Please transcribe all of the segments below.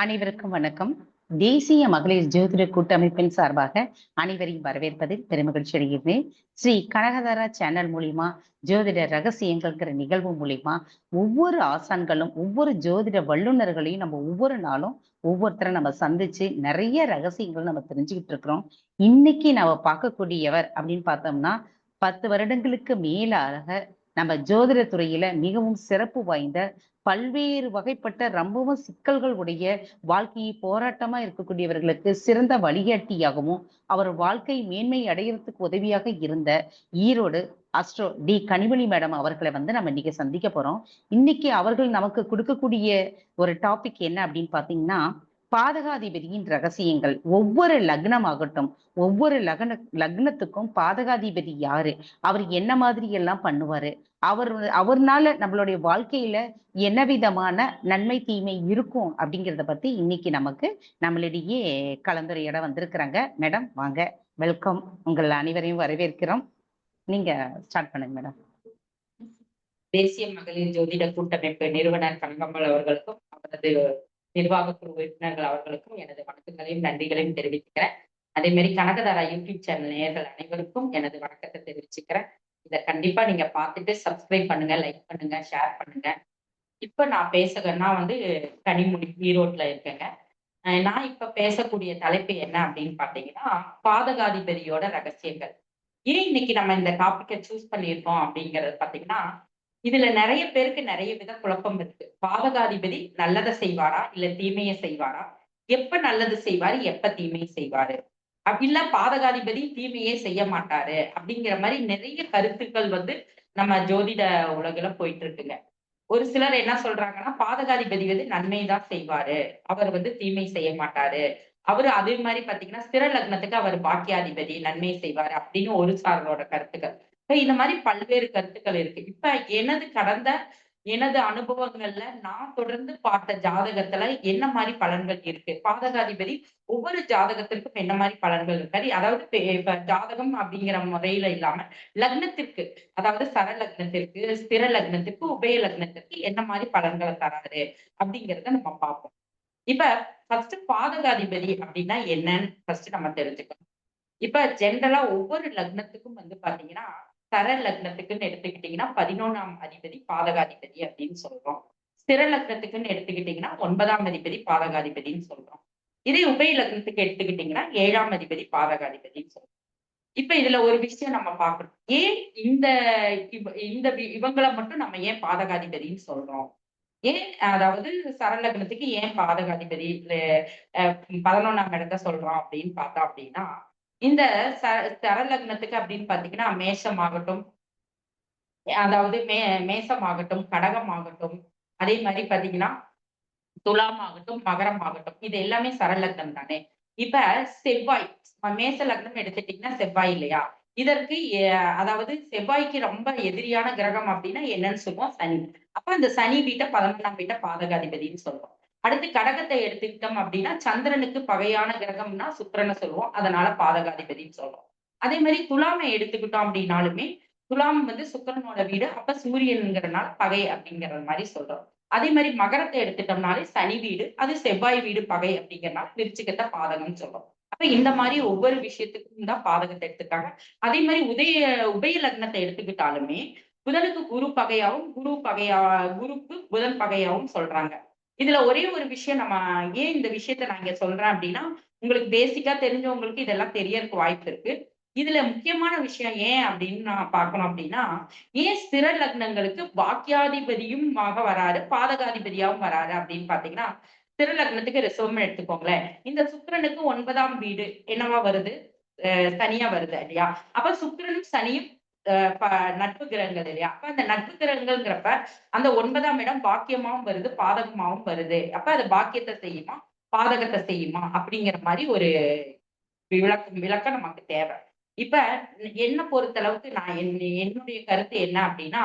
அனைவருக்கும் வணக்கம். தேசிய மகளிர் ஜோதிட கூட்டமைப்பின் சார்பாக அனைவரையும் வரவேற்பதில் பெருமகிழ்ச்சி அடைகிறேன். ஸ்ரீ கனகதாரா சேனல் மூலியமா ஜோதிட ரகசியங்கள்ங்கிற நிகழ்வு மூலியமா ஒவ்வொரு ஆசான்களும் ஒவ்வொரு ஜோதிட வல்லுநர்களையும் நம்ம ஒவ்வொரு நாளும் ஒவ்வொருத்தரை நம்ம சந்திச்சு நிறைய ரகசியங்கள் நம்ம தெரிஞ்சுக்கிட்டு இருக்கிறோம். இன்னைக்கு நம்ம பார்க்கக்கூடியவர் அப்படின்னு பார்த்தோம்னா பத்து வருடங்களுக்கு மேலாக நம்ம ஜோதிட துறையில மிகவும் சிறப்பு வாய்ந்த பல்வேறு வகைப்பட்ட ரொம்பவும் சிக்கல்கள் உடைய வாழ்க்கையை போராட்டமா இருக்கக்கூடியவர்களுக்கு சிறந்த வழிகாட்டியாகவும் அவர் வாழ்க்கை மேன்மை அடையறதுக்கு உதவியாக இருந்த Erode astro D Kanimozhi madam அவர்களை வந்து நம்ம இன்னைக்கு சந்திக்க போறோம். இன்னைக்கு அவர்கள் நமக்கு கொடுக்கக்கூடிய ஒரு டாபிக் என்ன அப்படின்னு பாத்தீங்கன்னா பாதகாதிபதியின் ரகசியங்கள். ஒவ்வொரு லக்னம் ஆகட்டும் ஒவ்வொரு லக்ன லக்னத்துக்கும் பாதகாதிபதி யாரு? அவர் என்ன மாதிரி எல்லாம் பண்ணுவாரு? அவர் அவர்னால நம்மளுடைய வாழ்க்கையில என்ன விதமான நன்மை தீமை இருக்கும் அப்படிங்கிறத பத்தி இன்னைக்கு நமக்கு நம்மளிடையே கலந்துரையாட வந்திருக்கிறாங்க. மேடம் வாங்க. வெல்கம். உங்கள் அனைவரையும் வரவேற்கிறோம். நீங்க ஸ்டார்ட் பண்ணுங்க மேடம். தேசிய மகளிர் ஜோதிட கூட்டமைப்பு நிறுவனர் கனகம்மல் அவர்களுக்கும் அவரது நிர்வாக குழு உறுப்பினர்கள் அவர்களுக்கும் எனது வணக்கங்களையும் நன்றிகளையும் தெரிவிச்சுக்கிறேன். அதே மாதிரி கனகதாரா யூடியூப் சேனல் நேயர்கள் அனைவருக்கும் எனது வணக்கத்தை தெரிவிச்சுக்கிறேன். இதை கண்டிப்பா நீங்க பார்த்துட்டு சப்ஸ்கிரைப் பண்ணுங்க லைக் பண்ணுங்க ஷேர் பண்ணுங்க. இப்ப நான் பேசுகிறேன்னா வந்து கனிமொழி ஈரோட்ல இருக்கேங்க. நான் இப்ப பேசக்கூடிய தலைப்பு என்ன அப்படின்னு பாத்தீங்கன்னா பாதகாதிபதியோட ரகசியங்கள். ஏன் இன்னைக்கு நம்ம இந்த டாபிக்கை சூஸ் பண்ணியிருக்கோம் அப்படிங்கறது பாத்தீங்கன்னா இதுல நிறைய பேருக்கு நிறைய வித குழப்பம் இருக்கு. பாதகாதிபதி நல்லதை செய்வாரா? இல்ல தீமையை செய்வாரா? எப்ப நல்லது செய்வாரு? எப்ப தீமையை செய்வாரு? அப்படி பாதகாதிபதி தீமையே செய்ய மாட்டாரு அப்படிங்கிற மாதிரி நிறைய கருத்துக்கள் வந்து நம்ம ஜோதிட உலகில போயிட்டு இருக்குங்க. ஒரு சிலர் என்ன சொல்றாங்கன்னா பாதகாதிபதி வந்து நன்மை தான் செய்வாரு. அவர் வந்து தீமை செய்ய மாட்டாரு. அவரு அதே மாதிரி பாத்தீங்கன்னா ஸ்திர லக்னத்துக்கு அவர் பாக்கியாதிபதி நன்மை செய்வாரு அப்படின்னு ஒரு சாரோட கருத்துக்கள். இந்த மாதிரி பல்வேறு கருத்துக்கள் இருக்கு. இப்ப எனது கடந்த எனது அனுபவங்கள்ல நான் தொடர்ந்து பார்த்த ஜாதகத்துல என்ன மாதிரி பலன்கள் இருக்கு? பாதகாதிபதி ஒவ்வொரு ஜாதகத்திற்கும் என்ன மாதிரி பலன்கள் இருக்காரு அதாவது இப்ப ஜாதகம் அப்படிங்கிற முறையில இல்லாம லக்னத்திற்கு அதாவது சர லக்னத்திற்கு ஸ்திர லக்னத்திற்கு உபய லக்னத்திற்கு என்ன மாதிரி பலன்களை தராரு அப்படிங்கிறத நம்ம பார்ப்போம். இப்ப ஃபர்ஸ்ட் பாதகாதிபதி அப்படின்னா என்னன்னு ஃபர்ஸ்ட் நம்ம தெரிஞ்சுக்கணும். இப்ப ஜென்ரலா ஒவ்வொரு லக்னத்துக்கும் வந்து பாத்தீங்கன்னா சர லக்னத்துக்குன்னு எடுத்துக்கிட்டீங்கன்னா பதினொன்னாம் அதிபதி பாதகாதிபதி அப்படின்னு சொல்றோம். ஸ்திர லக்னத்துக்குன்னு எடுத்துக்கிட்டீங்கன்னா ஒன்பதாம் அதிபதி பாதகாதிபதின்னு சொல்றோம். இதே உபய லக்னத்துக்கு எடுத்துக்கிட்டீங்கன்னா ஏழாம் அதிபதி பாதகாதிபதின்னு சொல்றோம். இப்ப இதுல ஒரு விஷயம் நம்ம பாக்குறோம் ஏன் இந்த இந்த இவங்களை மட்டும் நம்ம ஏன் பாதகாதிபதின்னு சொல்றோம்? ஏன் அதாவது சரலக்னத்துக்கு ஏன் பாதகாதிபதி பதினொன்னாம் இடத்த சொல்றோம் அப்படின்னு பார்த்தா அப்படின்னா இந்த ச சரலக்னத்துக்கு அப்படின்னு பாத்தீங்கன்னா மேஷம் ஆகட்டும் அதாவது மே மேசம் ஆகட்டும் கடகம் ஆகட்டும் அதே மாதிரி பாத்தீங்கன்னா துலாம் ஆகட்டும் மகரம் ஆகட்டும் இது எல்லாமே சரலக்னம் தானே. இப்ப செவ்வாய் மேச லக்னம் எடுத்துட்டீங்கன்னா செவ்வாய் இல்லையா? இதற்கு அதாவது செவ்வாய்க்கு ரொம்ப எதிரியான கிரகம் அப்படின்னா என்னன்னு சொல்லுவோம் சனி. அப்ப அந்த சனி வீட்டை பதினொன்றாம் வீட்டை பாதகாதிபதினு சொல்றோம். அடுத்து கடகத்தை எடுத்துக்கிட்டோம் அப்படின்னா சந்திரனுக்கு பகையான கிரகம்னா சுக்கரனை சொல்லுவோம். அதனால பாதகாதிபதினு சொல்றோம். அதே மாதிரி துலாமை எடுத்துக்கிட்டோம் அப்படின்னாலுமே துலாம் வந்து சுக்கரனோட வீடு. அப்ப சூரியன்கிறனால பகை அப்படிங்கிற மாதிரி சொல்றோம். அதே மாதிரி மகரத்தை எடுத்துட்டோம்னாலே சனி வீடு. அது செவ்வாய் வீடு பகை அப்படிங்கிறனால விருச்சிகத்தை பாதகம்னு சொல்றோம். அப்ப இந்த மாதிரி ஒவ்வொரு விஷயத்துக்கும் தான் பாதகத்தை எடுத்துக்காங்க அதே மாதிரி உதய உபய லக்னத்தை எடுத்துக்கிட்டாலுமே புதனுக்கு குரு பகையாவும் குரு பகையா குருக்கு புதன் பகையாவும் சொல்றாங்க. இதுல ஒரே ஒரு விஷயம் நம்ம ஏன் இந்த விஷயத்த நான் இங்க சொல்றேன் அப்படின்னா உங்களுக்கு பேசிக்கா தெரிஞ்சவங்களுக்கு இதெல்லாம் தெரியறதுக்கு வாய்ப்பு இருக்கு. இதுல முக்கியமான விஷயம் ஏன் அப்படின்னு நான் பார்க்கணும் அப்படின்னா ஏன் ஸ்திர லக்னங்களுக்கு பாக்கியாதிபதியும் ஆக வராரு பாதகாதிபதியாவும் வராரு அப்படின்னு பாத்தீங்கன்னா ஸ்திர லக்னத்துக்கு ரிசர்வ் எடுத்துக்கோங்களேன். இந்த சுக்கரனுக்கு ஒன்பதாம் வீடு என்னவா வருது? சனியா வருது இல்லையா? அப்ப சுக்கரனும் சனியும் நட்பு கிரகங்கள் இல்லையா? அப்ப அந்த நட்பு கிரகங்கள்ங்கிறப்ப அந்த ஒன்பதாம் இடம் பாக்கியமாவும் வருது பாதகமாவும் வருது. அப்ப அது பாக்கியத்தை செய்யுமா? பாதகத்தை செய்யுமா? அப்படிங்கிற மாதிரி ஒரு விளக்கம் விளக்கம் நமக்கு தேவை. இப்ப என்ன பொறுத்தளவுக்கு நான் என்னுடைய கருத்து என்ன அப்படின்னா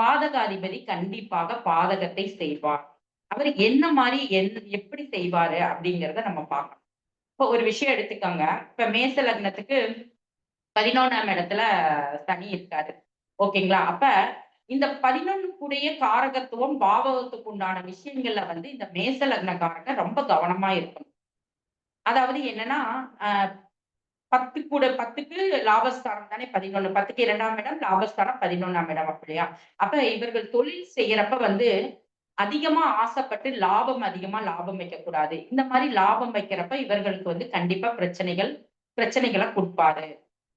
பாதகாதிபதி கண்டிப்பாக பாதகத்தை செய்வார். அவர் என்ன மாதிரி என் எப்படி செய்வாரு அப்படிங்கிறத நம்ம பார்க்கணும். இப்போ ஒரு விஷயம் எடுத்துக்கோங்க. இப்ப மேச லக்னத்துக்கு பதினொன்னாம் இடத்துல சனி இருக்காரு. ஓகேங்களா? அப்ப இந்த பதினொன்னுக்குடைய காரகத்துவம் பாவகத்துக்கு உண்டான விஷயங்கள்ல வந்து இந்த மேச லக்னக்காரங்க ரொம்ப கவனமா இருக்கணும். அதாவது என்னன்னா ஆஹ் பத்து கூட பத்துக்கு லாபஸ்தானம் தானே பதினொன்னு. பத்துக்கு இரண்டாம் இடம் லாபஸ்தானம் பதினொன்னாம் இடம் அப்படியா அப்ப இவர்கள் தொழில் செய்யறப்ப வந்து அதிகமா ஆசைப்பட்டு லாபம் அதிகமா லாபம் வைக்க கூடாது. இந்த மாதிரி லாபம் வைக்கிறப்ப இவர்களுக்கு வந்து கண்டிப்பா பிரச்சனைகள் பிரச்சனைகளை கொடுப்பாரு.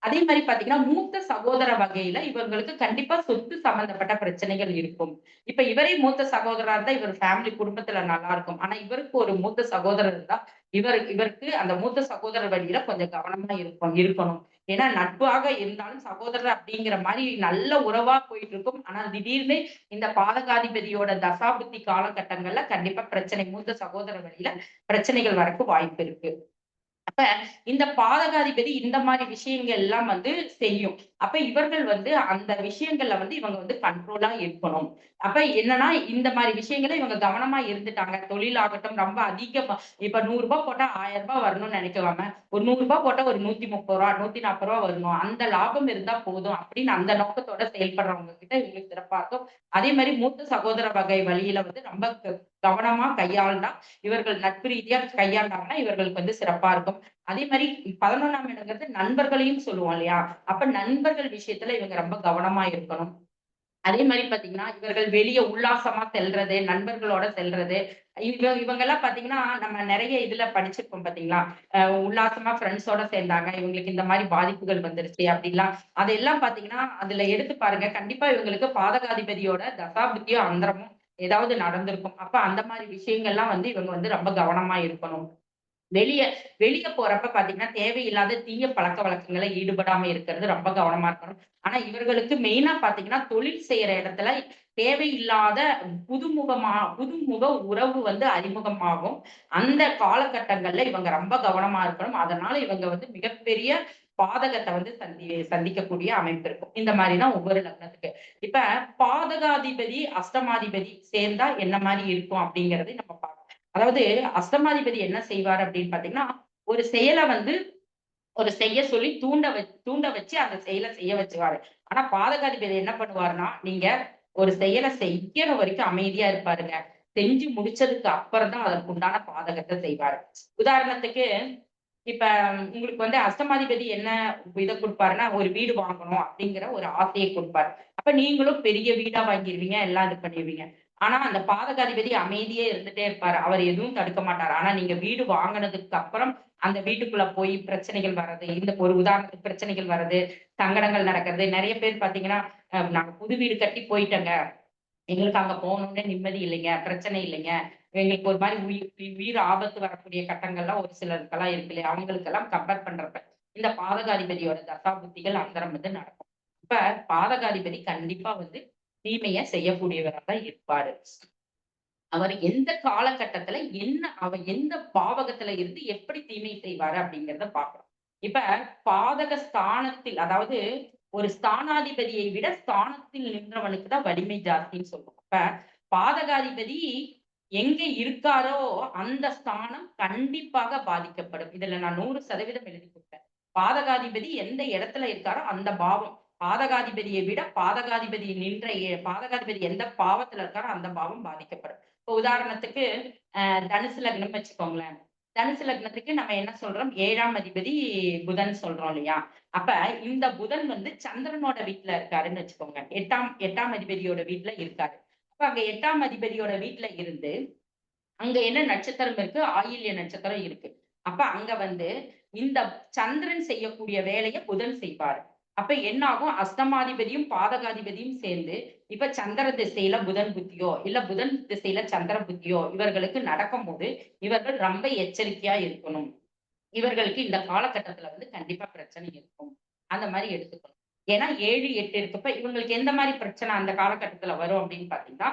அதே மாதிரி பாத்தீங்கன்னா மூத்த சகோதர வகையில இவங்களுக்கு கண்டிப்பா சொத்து சம்பந்தப்பட்ட பிரச்சனைகள் இருக்கும். இப்ப இவரே மூத்த சகோதரா இருந்தா இவர் ஃபேமிலி குடும்பத்துல நல்லா இருக்கும். ஆனா இவருக்கு ஒரு மூத்த சகோதரர் இருந்தா இவர் இவருக்கு அந்த மூத்த சகோதரர் வழியில கொஞ்சம் கவனமா இருக்கும் இருக்கணும். ஏன்னா நட்பாக இருந்தாலும் சகோதரர் அப்படிங்கிற மாதிரி நல்ல உறவா போயிட்டு இருக்கும் ஆனா திடீர்னு இந்த பாதகாதிபதியோட தசாபுத்தி காலகட்டங்கள்ல கண்டிப்பா பிரச்சனை மூத்த சகோதரர் வழியில பிரச்சனைகள் வரக்கு வாய்ப்பு இருக்கு. அப்ப இந்த பாதகாதிபதி இந்த மாதிரி விஷயங்கள் எல்லாம் வந்து செய்யும். அப்ப இவர்கள் வந்து அந்த விஷயங்கள்ல வந்து இவங்க வந்து கண்ட்ரோலா இருக்கணும். அப்ப என்னன்னா இந்த மாதிரி விஷயங்களை இவங்க கவனமா இருந்துட்டாங்க. தொழிலாகட்டும் ரொம்ப அதிகமா இப்ப நூறு ரூபாய் போட்டா ஆயிரம் ரூபாய் வரணும்னு நினைக்காம ஒரு நூறு ரூபாய் போட்டா ஒரு நூத்தி முப்பது ரூபா நூத்தி நாற்பது ரூபா வரணும். அந்த லாபம் இருந்தா போதும் அப்படின்னு அந்த நோக்கத்தோட செயல்படுறவங்க கிட்ட இவங்களுக்கு சிறப்பா இருக்கும் அதே மாதிரி மூத்த சகோதர வகை வழியில வந்து ரொம்ப க- கவனமா கையாண்டா இவர்கள் நட்பு ரீதியா கையாண்டாங்கன்னா இவர்களுக்கு வந்து சிறப்பா இருக்கும். அதே மாதிரி பதினொன்னாம் இடங்கிறது நண்பர்களையும் சொல்லுவோம் இல்லையா? அப்ப நண்பர்கள் விஷயத்துல இவங்க ரொம்ப கவனமா இருக்கணும். அதே மாதிரி பாத்தீங்கன்னா இவர்கள் வெளியே உல்லாசமா செல்றது நண்பர்களோட செல்றது இவங்க இவங்க எல்லாம் பாத்தீங்கன்னா நம்ம நிறைய இதுல படிச்சிருப்போம் பாத்தீங்களா? உல்லாசமா ஃப்ரெண்ட்ஸோட சேர்ந்தாங்க இவங்களுக்கு இந்த மாதிரி பாதிப்புகள் வந்துருச்சு அப்படிலாம் அதெல்லாம் பாத்தீங்கன்னா அதுல எடுத்து பாருங்க. கண்டிப்பா இவங்களுக்கு பாதகாதிபதியோட தசாபுத்தியோ அந்தரமும் ஏதாவது நடந்திருக்கும். அப்ப அந்த மாதிரி விஷயங்கள்லாம் வந்து இவங்க வந்து ரொம்ப கவனமா இருக்கணும். வெளிய வெளிய போறப்ப பாத்தீங்கன்னா தேவையில்லாத தீய பழக்க வழக்கங்களை ஈடுபடாம இருக்கிறது ரொம்ப கவனமா இருக்கணும். ஆனா இவர்களுக்கு மெயினா பாத்தீங்கன்னா தொழில் செய்யற இடத்துல தேவையில்லாத புதுமுகமா புதுமுக உறவு வந்து அறிமுகமாகும். அந்த காலகட்டங்கள்ல இவங்க ரொம்ப கவனமா இருக்கணும். அதனால இவங்க வந்து மிகப்பெரிய பாதகத்தை வந்து சந்தி சந்திக்கக்கூடிய அமைப்பு இருக்கும். இந்த மாதிரிதான் ஒவ்வொரு லக்னத்துக்கு. இப்ப பாதகாதிபதி அஷ்டமாதிபதி சேர்ந்தா என்ன மாதிரி இருக்கும் அப்படிங்கறது நம்ம அதாவது அஸ்தமாதிபதி என்ன செய்வார் அப்படின்னு பாத்தீங்கன்னா ஒரு செயலை வந்து ஒரு செய்ய சொல்லி தூண்ட வச்சு தூண்ட வச்சு அந்த செயலை செய்ய வச்சுவாரு. ஆனா பாதகாதிபதி என்ன பண்ணுவாருன்னா நீங்க ஒரு செயலை செய்யற வரைக்கும் அமைதியா இருப்பாருங்க. செஞ்சு முடிச்சதுக்கு அப்புறம் தான் அதற்கு உண்டான பாதகத்தை செய்வாரு. உதாரணத்துக்கு இப்ப உங்களுக்கு வந்து அஸ்தமாதிபதி என்ன இதை கொடுப்பாருன்னா ஒரு வீடு வாங்கணும் அப்படிங்கிற ஒரு ஆசையை கொடுப்பாரு. அப்ப நீங்களும் பெரிய வீடா வாங்கிருவீங்க எல்லாம் இது பண்ணிடுவீங்க ஆனா அந்த பாதகாதிபதி அமைதியே இருந்துட்டே இருப்பாரு. அவர் எதுவும் தடுக்க மாட்டாரு. ஆனா நீங்க வீடு வாங்கினதுக்கு அப்புறம் அந்த வீட்டுக்குள்ள போய் பிரச்சனைகள் வர்றது இந்த ஒரு உதாரணத்துக்கு பிரச்சனைகள் வர்றது சங்கடங்கள் நடக்கிறது நிறைய பேர் பாத்தீங்கன்னா நாங்க புது வீடு கட்டி போயிட்டோங்க. எங்களுக்கு அங்க போகணும்னே நிம்மதி இல்லைங்க பிரச்சனை இல்லைங்க. எங்களுக்கு ஒரு மாதிரி உயிர் உயிர் ஆபத்து வரக்கூடிய கட்டங்கள்லாம் ஒரு சிலருக்கெல்லாம் இருக்கு இல்லையா? அவங்களுக்கெல்லாம் கம்பேர் பண்றப்ப இந்த பாதகாதிபதியோட தசா புத்திகள் அந்தரம் வந்து நடக்கும். இப்ப பாதகாதிபதி கண்டிப்பா வந்து தீமைய செய்யக்கூடியவராக இருப்பாரு. அவர் எந்த காலகட்டத்துல என்ன அவ எந்த பாவகத்துல இருந்து எப்படி தீமை செய்வாரு அப்படிங்கிறத பாக்குறோம் இப்ப பாதக ஸ்தானத்தில் அதாவது ஒரு ஸ்தானாதிபதியை விட ஸ்தானத்தில் நின்றவனுக்கு தான் வலிமை ஜாஸ்தின்னு சொல்லுவோம். இப்ப பாதகாதிபதி எங்க இருக்காரோ அந்த ஸ்தானம் கண்டிப்பாக பாதிக்கப்படும். இதுல நான் நூறு சதவீதம் எழுதி கொடுப்பேன் பாதகாதிபதி எந்த இடத்துல இருக்காரோ அந்த பாவம் பாதகாதிபதியை விட பாதகாதிபதி நின்ற ஏ- பாதகாதிபதி எந்த பாவத்துல இருக்காரோ அந்த பாவம் பாதிக்கப்படும். இப்போ உதாரணத்துக்கு அஹ் தனுசு லக்னம் வச்சுக்கோங்களேன். தனுசு லக்னத்துக்கு நம்ம என்ன சொல்றோம்? ஏழாம் அதிபதி புதன் சொல்றோம் இல்லையா? அப்ப இந்த புதன் வந்து சந்திரனோட வீட்டுல இருக்காருன்னு வச்சுக்கோங்க. எட்டாம் எட்டாம் அதிபதியோட வீட்டுல இருக்காரு. அப்ப அங்க எட்டாம் அதிபதியோட வீட்டுல இருந்து அங்க என்ன நட்சத்திரம் இருக்கு? ஆயில்ய நட்சத்திரம் இருக்கு. அப்ப அங்க வந்து இந்த சந்திரன் செய்யக்கூடிய வேலையை புதன் செய்வாரு. அப்ப என்ன ஆகும் அஸ்தமாதிபதியும் பாதகாதிபதியும் சேர்ந்து இப்ப சந்திர திசையில புதன் புத்தியோ இல்ல புதன் திசையில சந்திர புத்தியோ இவர்களுக்கு நடக்கும்போது இவர்கள் ரொம்ப எச்சரிக்கையா இருக்கணும். இவர்களுக்கு இந்த காலகட்டத்துல வந்து கண்டிப்பா பிரச்சனை இருக்கும். அந்த மாதிரி எடுத்துக்கணும். ஏன்னா ஏழு எட்டு இருக்கப்ப இவங்களுக்கு எந்த மாதிரி பிரச்சனை அந்த காலகட்டத்துல வரும் அப்படின்னு பாத்தீங்கன்னா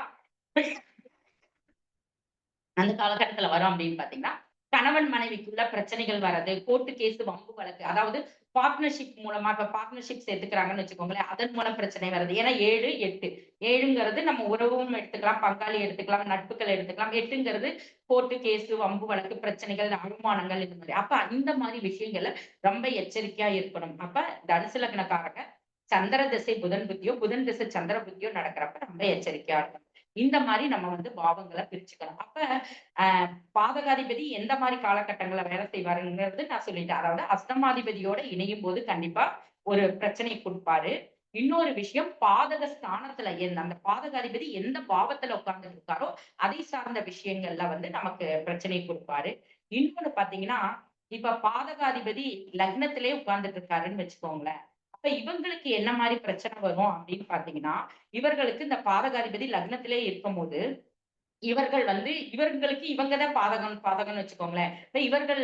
அந்த காலகட்டத்துல வரும் அப்படின்னு பாத்தீங்கன்னா கணவன் மனைவிக்குள்ள பிரச்சனைகள் வர்றது கோர்ட்டு கேஸ் வம்பு வழக்கு அதாவது பார்ட்னர்ஷிப் மூலமா இப்ப பார்ட்னர்ஷிப் சேர்த்துக்கிறாங்கன்னு வச்சுக்கோங்களேன் அதன் மூலம் பிரச்சனை வருது ஏன்னா ஏழு எட்டு. ஏழுங்கிறது நம்ம உறவும் எடுத்துக்கலாம் பங்காளி எடுத்துக்கலாம் நட்புகள் எடுத்துக்கலாம். எட்டுங்கிறது கோர்ட்டு கேஸ் வம்பு வழக்கு பிரச்சனைகள் அவமானங்கள் இந்த மாதிரி. அப்ப இந்த மாதிரி விஷயங்களை ரொம்ப எச்சரிக்கையா இருக்கணும். அப்ப தனுசு லக்னக்காரங்க சந்திர திசை புதன் புத்தியோ புதன் திசை சந்திர புத்தியோ நடக்கிறப்ப ரொம்ப எச்சரிக்கையா இருக்கணும். இந்த மாதிரி நம்ம வந்து பாவங்களை பிரிச்சுக்கலாம். அப்ப ஆஹ் பாதகாதிபதி எந்த மாதிரி காலகட்டங்களை வேலை செய்வாருங்கிறது நான் சொல்லிட்டேன். அதாவது அஸ்தமாதிபதியோட இணையும் போது கண்டிப்பா ஒரு பிரச்சனையை கொடுப்பாரு. இன்னொரு விஷயம் பாதக ஸ்தானத்துல எந்த அந்த பாதகாதிபதி எந்த பாவத்துல உட்கார்ந்து இருக்காரோ அதை சார்ந்த விஷயங்கள்ல வந்து நமக்கு பிரச்சனை கொடுப்பாரு. இன்னொன்னு பாத்தீங்கன்னா இப்ப பாதகாதிபதி லக்னத்திலே உட்கார்ந்துட்டு இருக்காருன்னு வச்சுக்கோங்களேன். அப்ப இவங்களுக்கு என்ன மாதிரி பிரச்சனை வரும் அப்படின்னு பாத்தீங்கன்னா இவர்களுக்கு இந்த பாதகாதிபதி லக்னத்திலே இருக்கும்போது இவர்கள் வந்து இவர்களுக்கு இவங்கதான் பாதகம் பாதகம்னு வச்சுக்கோங்களேன். இப்ப இவர்கள்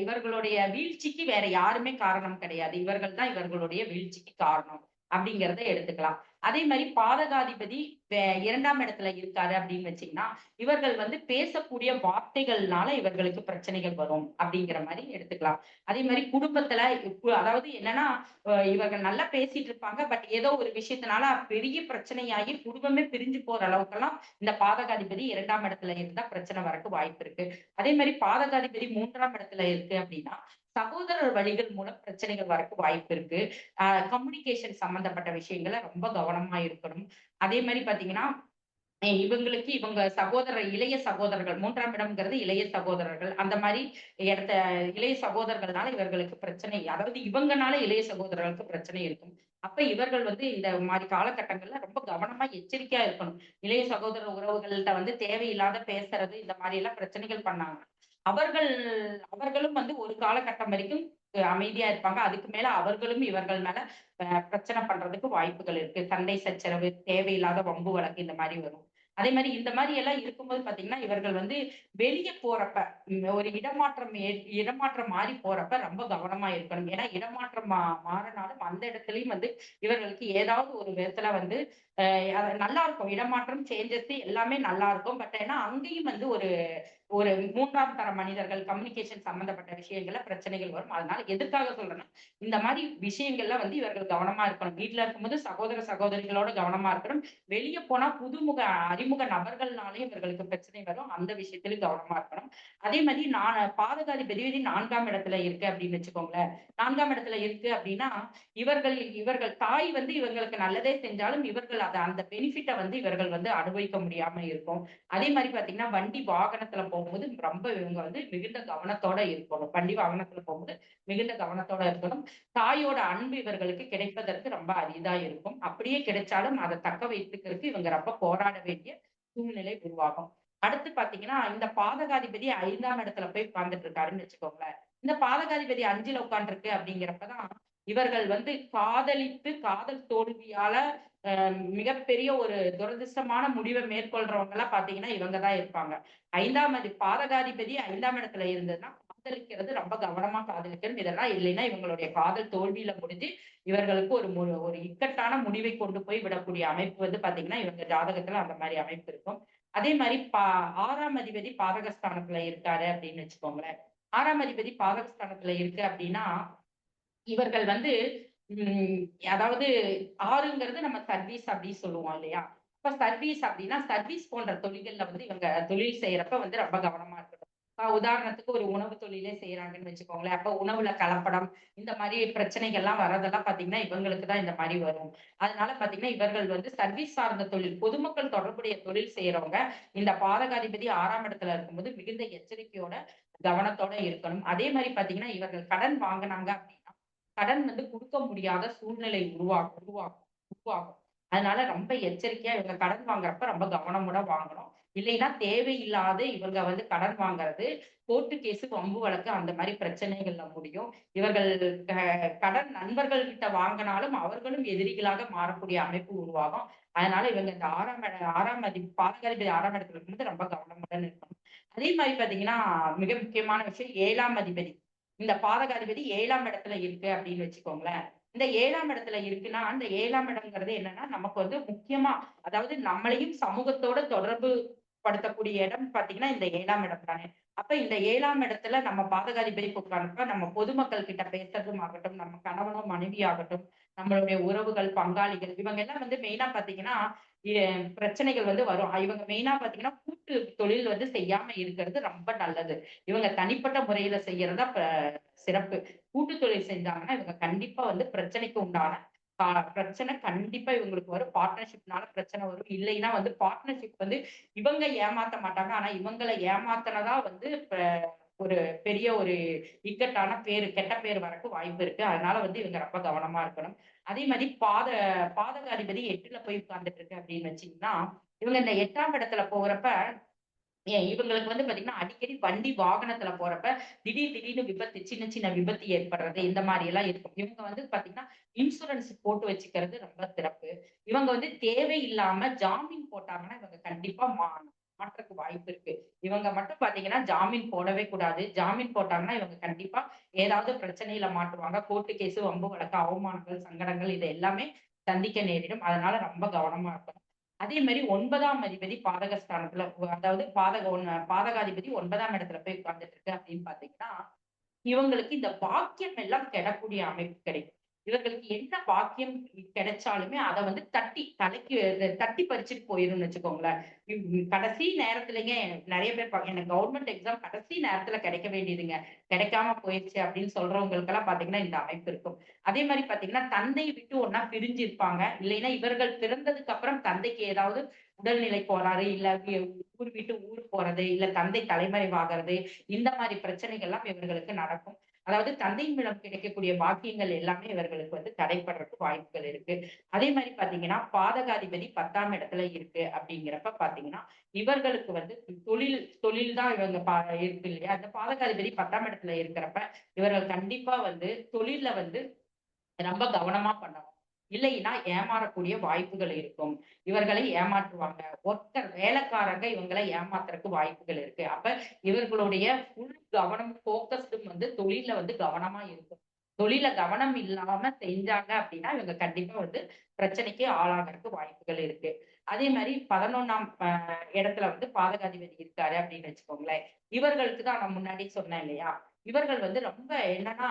இவர்களுடைய வீழ்ச்சிக்கு வேற யாருமே காரணம் கிடையாது. இவர்கள் தான் இவர்களுடைய வீழ்ச்சிக்கு காரணம் அப்படிங்கிறத எடுத்துக்கலாம். அதே மாதிரி பாதகாதிபதி இரண்டாம் இடத்துல இருக்காரு அப்படின்னு வச்சீங்கன்னா இவர்கள் வந்து பேசக்கூடிய வார்த்தைகள்னால இவர்களுக்கு பிரச்சனைகள் வரும் அப்படிங்கிற மாதிரி எடுத்துக்கலாம். அதே மாதிரி குடும்பத்துல அதாவது என்னன்னா இவர்கள் நல்லா பேசிட்டு இருப்பாங்க பட் ஏதோ ஒரு விஷயத்தினால பெரிய பிரச்சனையாகி குடும்பமே பிரிஞ்சு போற அளவுக்கெல்லாம் இந்த பாதகாதிபதி இரண்டாம் இடத்துல இருந்தா பிரச்சனை வரக்கு வாய்ப்பு இருக்கு. அதே மாதிரி பாதகாதிபதி மூன்றாம் இடத்துல இருக்கு அப்படின்னா சகோதரர் வழிகள் மூலம் பிரச்சனைகள் வரக்கு வாய்ப்பு இருக்கு. ஆஹ் கம்யூனிகேஷன் சம்பந்தப்பட்ட விஷயங்களை ரொம்ப கவனமா இருக்கணும். அதே மாதிரி பாத்தீங்கன்னா இவங்களுக்கு இவங்க சகோதரர் இளைய சகோதரர்கள் மூன்றாம் இடம்ங்கிறது இளைய சகோதரர்கள். அந்த மாதிரி இடத்த இளைய சகோதரர்கள்னால இவர்களுக்கு பிரச்சனை அதாவது இவங்கனால இளைய சகோதரர்களுக்கு பிரச்சனை இருக்கும். அப்ப இவர்கள் வந்து இந்த மாதிரி காலகட்டங்கள்ல ரொம்ப கவனமா எச்சரிக்கையா இருக்கணும். இளைய சகோதர உறவுகள்கிட்ட வந்து தேவையில்லாத பேசுறது இந்த மாதிரி எல்லாம் பிரச்சனைகள் பண்ணாங்க. அவர்கள் அவர்களும் வந்து ஒரு காலகட்டம் வரைக்கும் அமைதியா இருப்பாங்க. அதுக்கு மேல அவர்களும் இவர்கள் மேல அஹ் பிரச்சனை பண்றதுக்கு வாய்ப்புகள் இருக்கு. சண்டை சச்சரவு தேவையில்லாத வம்பு வழக்கு இந்த மாதிரி வரும். அதே மாதிரி இந்த மாதிரி எல்லாம் இருக்கும்போது பாத்தீங்கன்னா இவர்கள் வந்து வெளியே போறப்ப ஒரு இடமாற்றம் இடமாற்றம் மாறி போறப்ப ரொம்ப கவனமா இருக்கணும். ஏன்னா இடமாற்றம் மா மாறினாலும் அந்த இடத்துலயும் வந்து இவர்களுக்கு ஏதாவது ஒரு விதத்துல வந்து அஹ் நல்லா இருக்கும் இடமாற்றம் சேஞ்சஸ் எல்லாமே நல்லா இருக்கும் பட் ஏன்னா அங்கேயும் வந்து ஒரு ஒரு மூன்றாம் தர மனிதர்கள் கம்யூனிகேஷன் சம்பந்தப்பட்ட விஷயங்கள்ல பிரச்சனைகள் வரும். அதனால எதுக்காக சொல்றேன்னா இந்த மாதிரி விஷயங்கள்ல வந்து இவர்கள் கவனமா இருக்கணும். வீட்டுல இருக்கும்போது சகோதர சகோதரிகளோட கவனமா இருக்கணும். வெளியே போனா புதுமுக அறிமுக நபர்கள்னாலே இவர்களுக்கு பிரச்சனை வரும். அந்த விஷயத்திலும் கவனமா இருக்கணும். அதே மாதிரி நான் பாதகாதிபதி நான்காம் இடத்துல இருக்கு அப்படின்னு வச்சுக்கோங்களேன். நான்காம் இடத்துல இருக்கு அப்படின்னா இவர்கள் இவர்கள் தாய் வந்து இவங்களுக்கு நல்லதே செஞ்சாலும் இவர்கள் அந்த அந்த பெனிஃபிட்டை வந்து இவர்கள் வந்து அனுபவிக்க முடியாம இருக்கும். அதே மாதிரி பாத்தீங்கன்னா வண்டி வாகனத்துல போகும்போது ரொம்ப இவங்க வந்து மிகுந்த கவனத்தோட இருக்கணும். வண்டி வாகனத்துல போகும்போது மிகுந்த கவனத்தோட இருக்கணும். தாயோட அன்பு இவர்களுக்கு கிடைப்பதற்கு ரொம்ப அரிதா இருக்கும். அப்படியே கிடைச்சாலும் அதை தக்க வைத்துக்கிறதுக்கு இவங்க ரொம்ப போராட வேண்டிய சூழ்நிலை உருவாகும். அடுத்து பாத்தீங்கன்னா இந்த பாதகாதிபதி ஐந்தாம் இடத்துல போய் உட்கார்ந்துட்டு இருக்காருன்னு வச்சுக்கோங்களேன். இந்த பாதகாதிபதி அஞ்சுல உட்காந்துருக்கு அப்படிங்கிறப்பதான் இவர்கள் வந்து காதலித்து காதல் தோல்வியால மிகப்பெரிய ஒரு துரதிர்ஷ்டமான முடிவை மேற்கொள்றவங்க எல்லாம் பாத்தீங்கன்னா இவங்க தான் இருப்பாங்க. ஐந்தாம் அதி பாதகாதிபதி ஐந்தாம் இடத்துல இருந்ததுன்னா காதலிக்கிறது ரொம்ப கவனமா காதலிக்கணும். இதெல்லாம் இல்லைன்னா இவங்களுடைய காதல் தோல்வியில முடிஞ்சு இவர்களுக்கு ஒரு ஒரு இக்கட்டான முடிவை கொண்டு போய் விடக்கூடிய அமைப்பு வந்து பாத்தீங்கன்னா இவங்க ஜாதகத்துல அந்த மாதிரி அமைப்பு இருக்கும். அதே மாதிரி பா ஆறாம் அதிபதி பாதகஸ்தானத்துல இருக்காரு அப்படின்னு வச்சுக்கோங்களேன். ஆறாம் அதிபதி பாதகஸ்தானத்துல இருக்கு அப்படின்னா இவர்கள் வந்து அதாவது ஆறுங்கிறது நம்ம சர்வீஸ் அப்படின்னு சொல்லுவோம் இல்லையா? இப்ப சர்வீஸ் அப்படின்னா சர்வீஸ் போன்ற தொழில்கள்ல வந்து இவங்க தொழில் செய்யறப்ப வந்து ரொம்ப கவனமா இருக்கணும். உதாரணத்துக்கு ஒரு உணவு தொழிலே செய்யறாங்கன்னு வச்சுக்கோங்களேன். அப்ப உணவுல கலப்படம் இந்த மாதிரி பிரச்சனைகள்லாம் வர்றதெல்லாம் பாத்தீங்கன்னா இவங்களுக்கு தான் இந்த மாதிரி வரும். அதனால பாத்தீங்கன்னா இவர்கள் வந்து சர்வீஸ் சார்ந்த தொழில் பொதுமக்கள் தொடர்புடைய தொழில் செய்யறவங்க இந்த பாதகாதிபதி ஆறாம் இடத்துல இருக்கும்போது மிகுந்த எச்சரிக்கையோட கவனத்தோட இருக்கணும். அதே மாதிரி பாத்தீங்கன்னா இவர்கள் கடன் வாங்கினாங்க அப்படின்னு கடன் வந்து கொடுக்க முடியாத சூழ்நிலை உருவாகும் உருவாகும் உருவாகும். அதனால ரொம்ப எச்சரிக்கையா இவங்க கடன் வாங்குறப்ப ரொம்ப கவனமுட வாங்கணும். இல்லைன்னா தேவையில்லாத இவங்க வந்து கடன் வாங்குறது கோர்ட்டு கேஸு வம்பு வழக்கு அந்த மாதிரி பிரச்சனைகள்ல முடியும். இவர்கள் கடன் நண்பர்கள் கிட்ட வாங்கினாலும் அவர்களும் எதிரிகளாக மாறக்கூடிய அமைப்பு உருவாகும். அதனால இவங்க இந்த ஆறாம் இட- ஆறாம் அதி பாதகாதிபதி ஆறாம் இடத்துல இருக்கும்போது ரொம்ப கவனமுடன் இருக்கணும். அதே மாதிரி பாத்தீங்கன்னா மிக முக்கியமான விஷயம் ஏழாம் அதிபதி. இந்த பாதகாதிபதி ஏழாம் இடத்துல இருக்கு அப்படின்னு வச்சுக்கோங்களேன். இந்த ஏழாம் இடத்துல இருக்குன்னா அந்த ஏழாம் இடம்ங்கிறது என்னன்னா நமக்கு வந்து முக்கியமா அதாவது நம்மளையும் சமூகத்தோட தொடர்பு படுத்தக்கூடிய இடம் பாத்தீங்கன்னா இந்த ஏழாம் இடம் தானே. அப்ப இந்த ஏழாம் இடத்துல நம்ம பாதகாதிபதி உட்கார்ந்தப்ப நம்ம பொதுமக்கள் கிட்ட பேசுறதும் ஆகட்டும் நம்ம கணவனோ மனைவி ஆகட்டும் நம்மளுடைய உறவுகள் பங்காளிகள் இவங்க எல்லாம் வந்து மெயினா பாத்தீங்கன்னா பிரச்சனைகள் வந்து வரும். இவங்க மெயினா பாத்தீங்கன்னா கூட்டு தொழில் வந்து செய்யாம இருக்கிறது ரொம்ப நல்லது. இவங்க தனிப்பட்ட முறையில செய்யறதா ப- சிறப்பு. கூட்டு தொழில் செஞ்சாங்கன்னா இவங்க கண்டிப்பா வந்து பிரச்சனைக்கு உண்டான பிரச்சனை கண்டிப்பா இவங்களுக்கு வரும். பார்ட்னர்ஷிப்னால பிரச்சனை வரும். இல்லைன்னா வந்து பார்ட்னர்ஷிப் வந்து இவங்க ஏமாத்த மாட்டாங்க. ஆனா இவங்களை ஏமாத்துனதா வந்து ஒரு பெரிய ஒரு இக்கட்டான பேரு கெட்ட பேர் வரக்கு வாய்ப்பு இருக்கு. அதனால வந்து இவங்க ரொம்ப கவனமா இருக்கணும். அதே மாதிரி பாத பாதகாதிபதி எட்டுல போய் உட்கார்ந்துட்டு இருக்கு அப்படின்னு வச்சீங்கன்னா இவங்க இந்த எட்டாம் இடத்துல போகிறப்ப இவங்களுக்கு வந்து பாத்தீங்கன்னா அடிக்கடி வண்டி வாகனத்துல போறப்ப திடீர் திடீர்னு விபத்து சின்ன சின்ன விபத்து ஏற்படுறது இந்த மாதிரி எல்லாம் இருக்கும். இவங்க வந்து பாத்தீங்கன்னா இன்சூரன்ஸ் போட்டு வச்சுக்கிறது ரொம்ப சிறப்பு. இவங்க வந்து தேவையில்லாம ஜாமீன் போட்டாங்கன்னா இவங்க கண்டிப்பா மாறும் மாற்றக்கு வாய்ப்பு இருக்கு. இவங்க மட்டும் பாத்தீங்கன்னா ஜாமீன் போடவே கூடாது. ஜாமீன் போட்டாங்கன்னா இவங்க கண்டிப்பா ஏதாவது பிரச்சனையில மாட்டுவாங்க. கோர்ட்டு கேஸ் வம்பு வழக்கு அவமானங்கள் சங்கடங்கள் இது எல்லாமே சந்திக்க நேரிடும். அதனால ரொம்ப கவனமா இருக்கணும். அதே மாதிரி ஒன்பதாம் அதிபதி பாதக ஸ்தானத்துல அதாவது பாதக ஒன்னு பாதகாதிபதி ஒன்பதாம் இடத்துல போய் உட்கார்ந்துட்டு இருக்கு அப்படின்னு பாத்தீங்கன்னா இவங்களுக்கு இந்த பாக்கியம் எல்லாம் கெடக்கூடிய அமைப்பு கிடைக்கும். இவர்களுக்கு என்ன பாக்கியம் கிடைச்சாலுமே அதை வந்து தட்டி தலைக்கு தட்டி பறிச்சுட்டு போயிரும்னு வச்சுக்கோங்களேன். கடைசி நேரத்துலங்க நிறைய பேர் எனக்கு கவர்மெண்ட் எக்ஸாம் கடைசி நேரத்துல கிடைக்க வேண்டியதுங்க. கிடைக்காம போயிடுச்சு அப்படின்னு சொல்றவங்களுக்கு எல்லாம் பாத்தீங்கன்னா இந்த அமைப்பு இருக்கும். அதே மாதிரி பாத்தீங்கன்னா தந்தை விட்டு ஒன்னா பிரிஞ்சு இருப்பாங்க இல்லைன்னா இவர்கள் பிறந்ததுக்கு அப்புறம் தந்தைக்கு ஏதாவது உடல்நிலை போறாரு இல்ல ஊர் விட்டு ஊர் போறது இல்ல தந்தை தலைமறைவாகிறது இந்த மாதிரி பிரச்சனைகள் எல்லாம் இவர்களுக்கு நடக்கும். அதாவது தந்தை மூலம் கிடைக்கக்கூடிய பாக்கியங்கள் எல்லாமே இவர்களுக்கு வந்து தடைப்படுறதுக்கு வாய்ப்புகள் இருக்கு. அதே மாதிரி பாத்தீங்கன்னா பாதகாதிபதி பத்தாம் இடத்துல இருக்கு அப்படிங்கிறப்ப பாத்தீங்கன்னா இவர்களுக்கு வந்து தொழில் தொழில் தான் இவங்க பா இருக்கு இல்லையா? அந்த பாதகாதிபதி பத்தாம் இடத்துல இருக்கிறப்ப இவர்கள் கண்டிப்பா வந்து தொழில வந்து ரொம்ப கவனமா பண்ணணும். இல்லைன்னா ஏமாறக்கூடிய வாய்ப்புகள் இருக்கும். இவர்களை ஏமாற்றுவாங்க. ஒருத்தர் வேலைக்காரங்க இவங்களை ஏமாத்துறதுக்கு வாய்ப்புகள் இருக்கு. அப்ப இவர்களுடைய ஃபுல் கவனம் போக்கஸ்டும் வந்து தொழில வந்து கவனமா இருக்கும். தொழில கவனம் இல்லாம செஞ்சாங்க அப்படின்னா இவங்க கண்டிப்பா வந்து பிரச்சனைக்கு ஆளாகிறதுக்கு வாய்ப்புகள் இருக்கு. அதே மாதிரி பதினொன்னாம் இடத்துல வந்து பாதகாதிபதி இருக்காரு அப்படின்னு வச்சுக்கோங்களேன். இவர்களுக்கு தான் நான் முன்னாடி சொன்னேன் இல்லையா? இவர்கள் வந்து ரொம்ப என்னன்னா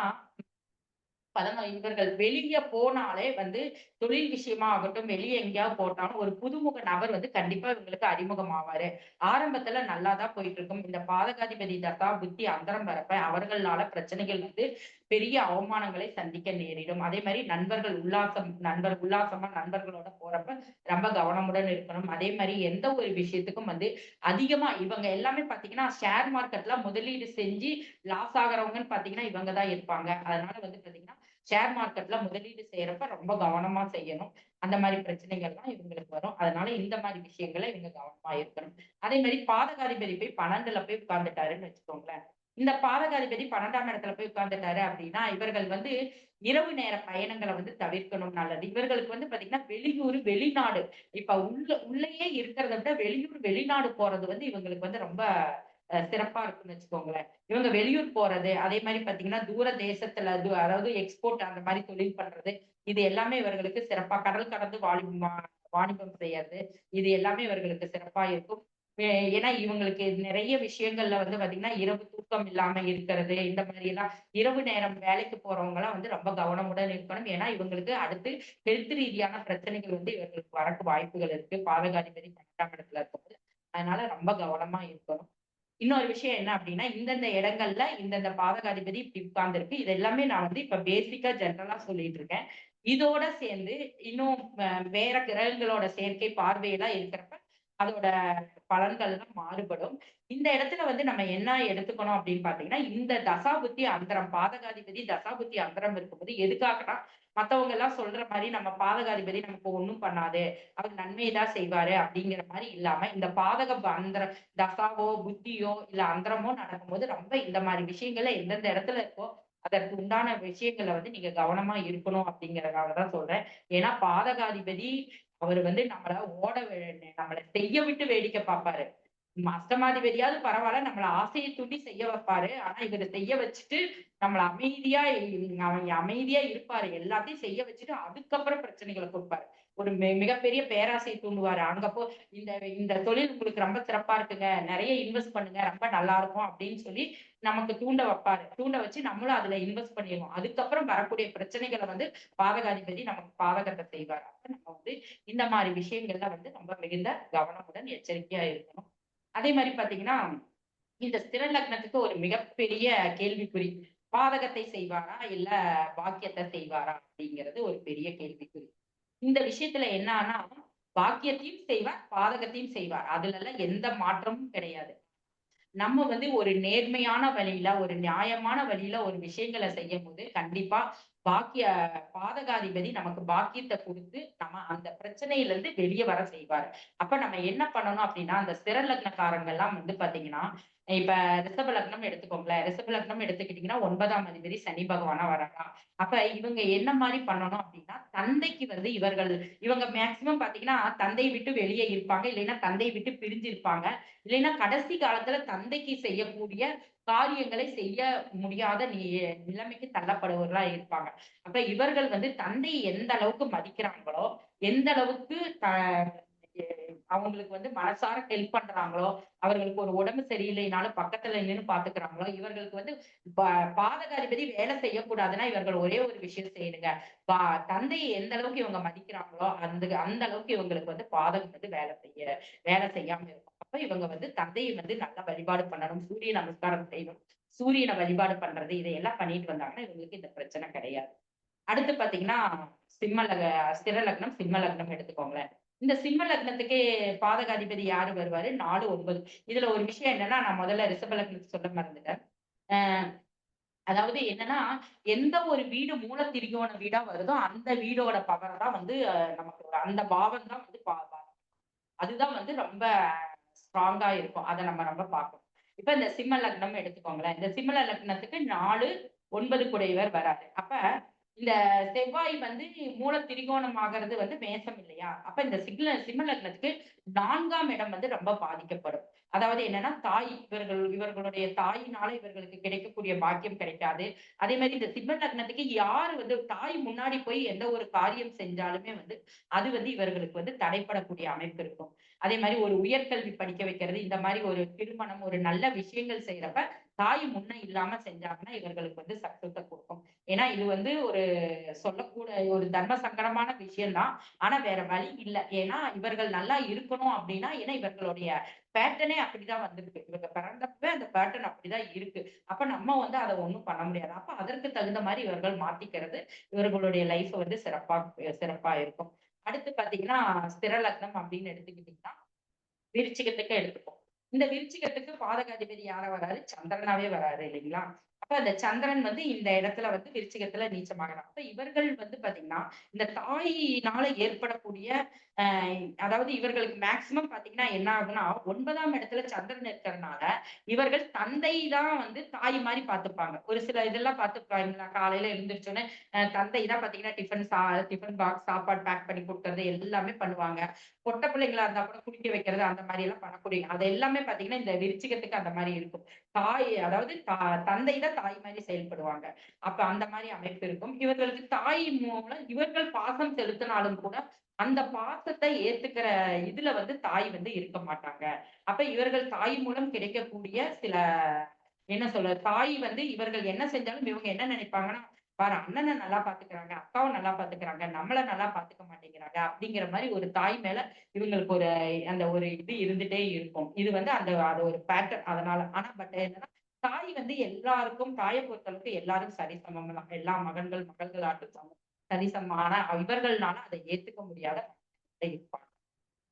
பதங்க இவர்கள் வெளிய போனாலே வந்து தொழில் விஷயமா ஆகட்டும் வெளியே எங்கேயாவது போட்டாலும் ஒரு புதுமுக நபர் வந்து கண்டிப்பா இவங்களுக்கு அறிமுகம் ஆவாரு ஆரம்பத்துல நல்லாதான் போயிட்டு இருக்கும். இந்த பாதகாதிபதி தத்தா புத்தி அந்தரம் வரப்ப அவர்களால பிரச்சனைகள் வந்து பெரிய அவமானங்களை சந்திக்க நேரிடும். அதே மாதிரி நண்பர்கள் உல்லாசம் நண்பர் உல்லாசமா நண்பர்களோட போறப்ப ரொம்ப கவனமுடன் இருக்கணும். அதே மாதிரி எந்த ஒரு விஷயத்துக்கும் வந்து அதிகமா இவங்க எல்லாமே பாத்தீங்கன்னா ஷேர் மார்க்கெட்ல முதலீடு செஞ்சு லாஸ் ஆகுறவங்கன்னு பாத்தீங்கன்னா இவங்க தான் இருப்பாங்க. அதனால வந்து பாத்தீங்கன்னா ஷேர் மார்க்கெட்ல முதலீடு செய்யறப்ப ரொம்ப கவனமா செய்யணும். அந்த மாதிரி பிரச்சனைகள்லாம் இவங்களுக்கு வரும். அதனால இந்த மாதிரி விஷயங்களை இவங்க கவனமா இருக்கணும். அதே மாதிரி பாதகாதிபதி போய் பன்னெண்டுல போய் உட்கார்ந்துட்டாருன்னு வச்சுக்கோங்களேன். இந்த பாதகாதிபதி பன்னெண்டாம் இடத்துல போய் உட்கார்ந்துட்டாரு அப்படின்னா இவர்கள் வந்து இரவு நேர பயணங்களை வந்து தவிர்க்கணும் நல்லது. இவர்களுக்கு வந்து பாத்தீங்கன்னா வெளியூர் வெளிநாடு. இப்ப உள்ள உள்ளேயே இருக்கிறத விட வெளியூர் வெளிநாடு போறது வந்து இவங்களுக்கு வந்து ரொம்ப அஹ், சிறப்பா இருக்குன்னு வச்சுக்கோங்களேன். இவங்க வெளியூர் போறது அதே மாதிரி பாத்தீங்கன்னா தூர தேசத்துல து- அதாவது எக்ஸ்போர்ட் அந்த மாதிரி தொழில் பண்றது இது எல்லாமே இவர்களுக்கு சிறப்பா. கடல் கடந்து வாணி வாணிபம் செய்யறது இது எல்லாமே இவர்களுக்கு சிறப்பா இருக்கும். ஏன்னா இவங்களுக்கு நிறைய விஷயங்கள்ல வந்து பாத்தீங்கன்னா இரவு தூக்கம் இல்லாம இருக்கிறது இந்த மாதிரி எல்லாம் இரவு நேரம் வேலைக்கு போறவங்க எல்லாம் வந்து ரொம்ப கவனமுடன் இருக்கணும். ஏன்னா இவங்களுக்கு அடுத்து ஹெல்த் ரீதியான பிரச்சனைகள் வந்து இவர்களுக்கு வரக்கு வாய்ப்புகள் இருக்கு. பாதகாதிபதி பன்னெண்டாம் இடத்துல இருக்கும்போது அதனால ரொம்ப கவனமா இருக்கணும். இன்னொரு விஷயம் என்ன அப்படின்னா இந்தந்த இடங்கள்ல இந்தந்த பாதகாதிபதி இப்படி உட்கார்ந்துருக்கு. இது எல்லாமே நான் வந்து இப்ப பேசிக்கா ஜென்ரலா சொல்லிட்டு இருக்கேன். இதோட சேர்ந்து இன்னும் வேற கிரகங்களோட சேர்க்கை பார்வையெல்லாம் இருக்கிறப்ப அதோட பலன்கள் மாறுபடும். இந்த இடத்துல வந்து நம்ம என்ன எடுத்துக்கணும் அப்படின்னு பாத்தீங்கன்னா இந்த தசாபுத்தி அந்தரம் பாதகாதிபதி தசாபுத்தி அந்தரம் இருக்கும்போது எதுக்காகனா மத்தவங்க எல்லாம் சொல்ற மாதிரி நம்ம பாதகாதிபதி நமக்கு ஒண்ணும் பண்ணாது அவர் நன்மையை தான் செய்வாரு அப்படிங்கிற மாதிரி இல்லாம இந்த பாதக ப- அந்தர தசாவோ புத்தியோ இல்ல அந்தரமோ நடக்கும்போது ரொம்ப இந்த மாதிரி விஷயங்கள்ல எந்தெந்த இடத்துல இருக்கோ அதற்கு உண்டான விஷயங்களை வந்து நீங்க கவனமா இருக்கணும் அப்படிங்கறதுனாலதான் சொல்றேன். ஏன்னா பாதகாதிபதி அவர் வந்து நம்மள ஓட நம்மளை செய்ய விட்டு வேடிக்கை பார்ப்பாரு. அஷ்டமாதிபதியாவது பரவாயில்ல நம்மள ஆசையை தூண்டி செய்ய வைப்பாரு. ஆனா இவரை செய்ய வச்சுட்டு நம்மள அமைதியா அவங்க அமைதியா இருப்பாரு. எல்லாத்தையும் செய்ய வச்சுட்டு அதுக்கப்புறம் பிரச்சனைகளை கொடுப்பாரு. ஒரு மிகப்பெரிய பேராசையை தூண்டுவாரு. அங்க போ இந்த இந்த தொழில் உங்களுக்கு ரொம்ப சிறப்பா இருக்குங்க. நிறைய இன்வெஸ்ட் பண்ணுங்க. ரொம்ப நல்லா இருக்கும் அப்படின்னு சொல்லி நமக்கு தூண்ட வைப்பாரு. தூண்ட வச்சு நம்மளும் அதுல இன்வெஸ்ட் பண்ணிடுவோம் அதுக்கப்புறம் வரக்கூடிய பிரச்சனைகளை வந்து பாதகாதிபதி நமக்கு பாதகத்தை செய்வார். அப்ப நம்ம வந்து இந்த மாதிரி விஷயங்கள்ல வந்து ரொம்ப மிகுந்த கவனமுடன் எச்சரிக்கையா இருக்கணும். அதே மாதிரி பாத்தீங்கன்னா இந்த ஸ்திர லக்னத்துக்கு ஒரு மிகப்பெரிய கேள்விக்குறி. பாதகத்தை செய்வாரா இல்ல பாக்கியத்தை செய்வாரா அப்படிங்கிறது ஒரு பெரிய கேள்விக்குறி. இந்த விஷயத்துல என்னன்னா பாக்கியத்தையும் செய்வார் பாதகத்தையும் செய்வார். அதுல எல்லாம் எந்த மாற்றமும் கிடையாது. நம்ம வந்து ஒரு நேர்மையான வழியில ஒரு நியாயமான வழியில ஒரு விஷயங்களை செய்யும் போது கண்டிப்பா பாக்கிய பாதகாதிபதி நமக்கு பாக்கியத்தை கொடுத்து நம்ம அந்த பிரச்சனையில இருந்து வெளியே வர செய்வாரு. அப்ப நம்ம என்ன பண்ணணும் அப்படின்னா அந்த ஸ்திர லக்னக்காரங்க எல்லாம் வந்து பாத்தீங்கன்னா இப்ப ரிஷப லக்னம் எடுத்துக்கோங்களேன் ரிஷப லக்னம் எடுத்துக்கிட்டீங்கன்னா ஒன்பதாம் அதிபதி சனி பகவானா வரலாம். அப்ப இவங்க என்ன மாதிரி பண்ணணும் அப்படின்னா தந்தைக்கு வந்து இவர்கள் இவங்க மேக்சிமம் பாத்தீங்கன்னா தந்தை விட்டு வெளியே இருப்பாங்க. இல்லைன்னா தந்தை விட்டு பிரிஞ்சு இருப்பாங்க இல்லைன்னா கடைசி காலத்துல தந்தைக்கு செய்யக்கூடிய காரியங்களை செய்ய முடியாத நி நிலைமைக்கு தள்ளப்படுவர்களா இருப்பாங்க. அப்ப இவர்கள் வந்து தந்தையை எந்த அளவுக்கு மதிக்கிறாங்களோ எந்த அளவுக்கு த அவங்களுக்கு வந்து மனசார ஹெல்ப் பண்றாங்களோ அவர்களுக்கு ஒரு உடம்பு சரியில்லைனாலும் பக்கத்துல நின்று பாத்துக்கிறாங்களோ இவர்களுக்கு வந்து பாதகாதிபதி வேலை செய்யக்கூடாதுன்னா இவர்கள் ஒரே ஒரு விஷயம் செய்யணுங்க. பா தந்தையை எந்த அளவுக்கு இவங்க மதிக்கிறாங்களோ அந்த அந்த அளவுக்கு இவங்களுக்கு வந்து பாதகம் வந்து வேலை செய்ய வேலை செய்யாம இருக்கும். அப்ப இவங்க வந்து தந்தையை வந்து நல்லா வழிபாடு பண்ணணும். சூரிய நமஸ்காரம் செய்யணும். சூரியனை வழிபாடு பண்றது இதையெல்லாம் பண்ணிட்டு வந்தாங்கன்னா இவங்களுக்கு இந்த பிரச்சனை கிடையாது. அடுத்து பாத்தீங்கன்னா சிம்ம லக ஸ்திர லக்னம் சிம்ம லக்னம் எடுத்துக்கோங்களேன். இந்த சிம்ம லக்னத்துக்கே பாதகாதிபதி யாரு வருவாரு? நாலு ஒன்பது. இதுல ஒரு விஷயம் என்னன்னா நான் முதல்ல ரிஷப லக்னத்துக்கு சொல்ல மறந்துட்டேன். ஆஹ் அதாவது என்னன்னா எந்த ஒரு வீடு மூல திரிகோண வீடா வருதோ அந்த வீடோட பவர் தான் வந்து நமக்கு அந்த பாவம் தான் வந்து பா அதுதான் வந்து ரொம்ப ஸ்ட்ராங்கா இருக்கும். அதை நம்ம ரொம்ப பார்க்கணும். இப்ப இந்த சிம்ம லக்னம் எடுத்துக்கோங்களேன். இந்த சிம்ம லக்னத்துக்கு நாலு ஒன்பது குடையவர் வராது அப்ப இந்த செவ்வாய் வந்து மூல திரிகோணம் ஆகிறது வந்து மேசம் இல்லையா? அப்ப இந்த சிக்ல சிம்ம லக்னத்துக்கு நான்காம் இடம் வந்து ரொம்ப பாதிக்கப்படும். அதாவது என்னன்னா தாய் இவர்கள் இவர்களுடைய தாயினால இவர்களுக்கு கிடைக்கக்கூடிய பாக்கியம் கிடைக்காது. அதே மாதிரி இந்த சிம்ம லக்னத்துக்கு யாரு வந்து தாய் முன்னாடி போய் எந்த ஒரு காரியம் செஞ்சாலுமே வந்து அது வந்து இவர்களுக்கு வந்து தடைப்படக்கூடிய அமைப்பு இருக்கும். அதே மாதிரி ஒரு உயர்கல்வி படிக்க வைக்கிறது இந்த மாதிரி ஒரு திருமணம் ஒரு நல்ல விஷயங்கள் செய்யறப்ப தாய் முன்ன இல்லாம செஞ்சாங்கன்னா இவர்களுக்கு வந்து சக்சஸ கொடுக்கும். ஏன்னா இது வந்து ஒரு சொல்லக்கூட ஒரு தர்ம சங்கடமான விஷயம்தான். ஆனா வேற வழி இல்லை. ஏன்னா இவர்கள் நல்லா இருக்கணும் அப்படின்னா ஏன்னா இவர்களுடைய பேட்டர்னே அப்படிதான் வந்திருக்கு. இவங்க பிறந்தப்பவே அந்த பேட்டர்ன் அப்படிதான் இருக்கு. அப்ப நம்ம வந்து அதை ஒண்ணும் பண்ண முடியாது. அப்ப அதற்கு தகுந்த மாதிரி இவர்கள் மாத்திக்கிறது இவர்களுடைய லைஃப் வந்து சிறப்பா சிறப்பா இருக்கும். அடுத்து பாத்தீங்கன்னா ஸ்திரலக்னம் அப்படின்னு எடுத்துக்கிட்டீங்கன்னா விருச்சிகத்துக்கு எடுத்துப்போம். இந்த விருச்சிகத்துக்கு பாதகாதிபதி யார வராரு? சந்திரனாவே வராரு இல்லைங்களா? அந்த சந்திரன் வந்து இந்த இடத்துல வந்து விருச்சிகத்துல நீச்சமாகலாம் அப்ப இவர்கள் வந்து பாத்தீங்கன்னா இந்த தாயினால ஏற்படக்கூடிய ஆஹ் அதாவது இவர்களுக்கு மேக்சிமம் பாத்தீங்கன்னா என்ன ஆகும்னா ஒன்பதாம் இடத்துல சந்திரன் இருக்கிறதுனால இவர்கள் தந்தை தான் வந்து தாய் மாதிரி பார்த்துப்பாங்க ஒரு சில இதெல்லாம் பார்த்துப்பாங்களா காலையில எழுந்திரிச்சோன்னே தந்தை தான் பாத்தீங்கன்னா டிஃபன் சா டிஃபன் பாக்ஸ் சாப்பாடு பேக் பண்ணி கொடுக்கறது எல்லாமே பண்ணுவாங்க. பொட்ட பிள்ளைங்களா இருந்தா கூட குடிக்க வைக்கிறது அந்த மாதிரி எல்லாம் பண்ணக்கூடிய அது எல்லாமே பாத்தீங்கன்னா இந்த விருச்சிகத்துக்கு அந்த மாதிரி இருக்கும். தாய் அதாவது தந்தை தான் தாய் மாதிரி செயல்படுவாங்க. அப்ப அந்த மாதிரி அமைப்பு இருக்கும். இவர்களுக்கு தாய் மூலம் இவர்கள் பாசம் செலுத்தினாலும் கூட அந்த பாசத்தை ஏத்துக்கிற இதுல வந்து தாய் வந்து இருக்க மாட்டாங்க. அப்ப இவர்கள் தாய் மூலம் கிடைக்கக்கூடிய சில என்ன சொல்ற தாய் வந்து இவர்கள் என்ன செஞ்சாலும் இவங்க என்ன நினைப்பாங்கன்னா பாரு அண்ணனை நல்லா பாத்துக்கிறாங்க அக்காவை நல்லா பாத்துக்கிறாங்க நம்மள நல்லா பாத்துக்க மாட்டேங்கிறாங்க அப்படிங்கிற மாதிரி ஒரு தாய் மேல இவங்களுக்கு ஒரு அந்த ஒரு இது இருந்துட்டே இருக்கும். இது வந்து அந்த அது ஒரு பேட்டர்ன் அதனால. ஆனா பட் என்னன்னா தாய் வந்து எல்லாருக்கும் தாயை பொறுத்தளவுக்கு எல்லாரும் சரிசமம் தான். எல்லா மகன்கள் மகள்களாட்டும் சமம். சரிசமமான இவர்கள்னால அதை ஏத்துக்க முடியாத இருப்பாங்க.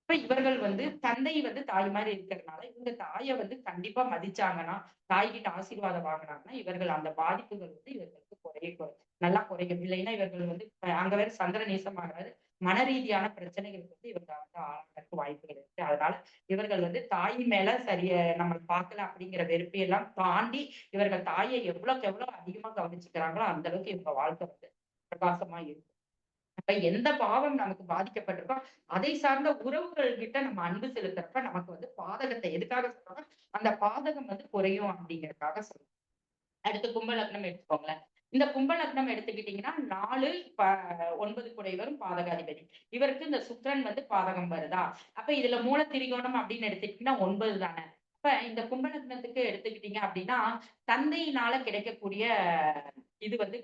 இவர்கள் வந்து தந்தை வந்து தாய் மாதிரி இருக்கிறதுனால இவங்க தாயை வந்து கண்டிப்பா மதிச்சாங்கன்னா தாய்கிட்ட ஆசீர்வாதம் வாங்கினாங்கன்னா இவர்கள் அந்த பாதிப்புகள் வந்து இவர்களுக்கு குறைய நல்லா குறையும். இல்லைன்னா இவர்கள் வந்து அங்க வேற சந்திர நேசமாகிறாரு மன ரீதியான பிரச்சனைகளுக்கு வந்து இவர்கள் வந்து ஆளுநருக்கு வாய்ப்புகள் இருக்கு. அதனால இவர்கள் வந்து தாய் மேல சரிய நம்ம பார்க்கல அப்படிங்கிற வெறுப்பையெல்லாம் தாண்டி இவர்கள் தாயை எவ்வளவுக்கு எவ்வளவு அதிகமா கவனிச்சுக்கிறாங்களோ அந்த அளவுக்கு இவங்க வாழ்க்கை வந்து பிரகாசமா இருக்கும் எந்த பாவம் நமக்கு பாதிக்கப்பட்டிருக்கோ அதை சார்ந்த உறவுகள் கிட்ட நம்ம அன்பு செலுத்துறப்ப நமக்கு வந்து பாதகத்தை எதுக்காக சொல்றோம் அந்த பாதகம் வந்து குறையும் அப்படிங்கறதுக்காக சொல்றோம். அடுத்து கும்பலக்னம் எடுத்துக்கோங்களேன். இந்த கும்பலக்னம் எடுத்துக்கிட்டீங்கன்னா நாலு ஒன்பது குடைவரும் பாதகாதிபதி. இவருக்கு இந்த சுக்கரன் வந்து பாதகம் வருதா? அப்ப இதுல மூல திரிகோணம் அப்படின்னு எடுத்துக்கிட்டீங்கன்னா ஒன்பது தானே இப்ப இந்த கும்பலக்னத்துக்கு எடுத்துக்கிட்டீங்க அப்படின்னா தந்தையினால கிடைக்கக்கூடிய இது வந்து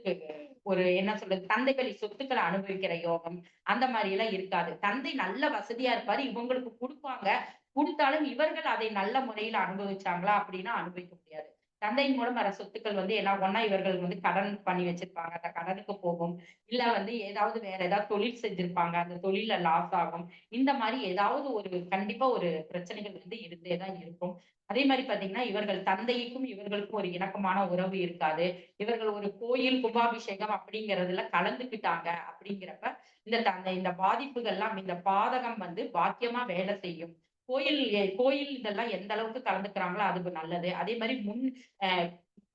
ஒரு என்ன சொல்றது தந்தை வழி சொத்துக்களை அனுபவிக்கிற யோகம் அந்த மாதிரி எல்லாம் இருக்காது. தந்தை நல்ல வசதியா இருப்பாரு இவங்களுக்கு கொடுப்பாங்க. கொடுத்தாலும் இவர்கள் அதை நல்ல முறையில அனுபவிச்சாங்களா அப்படின்னா அனுபவிக்க முடியாது. தந்தையின் மூலம் வர சொத்துக்கள் வந்து என்ன ஒன்னா இவர்கள் வந்து கடன் பண்ணி வச்சிருப்பாங்க. அந்த கடனுக்கு போகும். இல்ல வந்து ஏதாவது வேற ஏதாவது தொழில் செஞ்சிருப்பாங்க. அந்த தொழில லாஸ் ஆகும். இந்த மாதிரி ஏதாவது ஒரு கண்டிப்பா ஒரு பிரச்சனைகள் வந்து இருந்தே தான் இருக்கும். அதே மாதிரி பாத்தீங்கன்னா இவர்கள் தந்தைக்கும் இவர்களுக்கும் ஒரு இணக்கமான உறவு இருக்காது. இவர்கள் ஒரு கோயில் கும்பாபிஷேகம் அப்படிங்கறதுல கலந்துக்கிட்டாங்க அப்படிங்கிறப்ப இந்த தந்தை இந்த பாதிப்புகள்லாம் இந்த பாதகம் வந்து பாக்கியமா வேலை செய்யும். கோயில் கோயில் இதெல்லாம் எந்த அளவுக்கு கலந்துக்கிறாங்களோ அது நல்லது. அதே மாதிரி முன்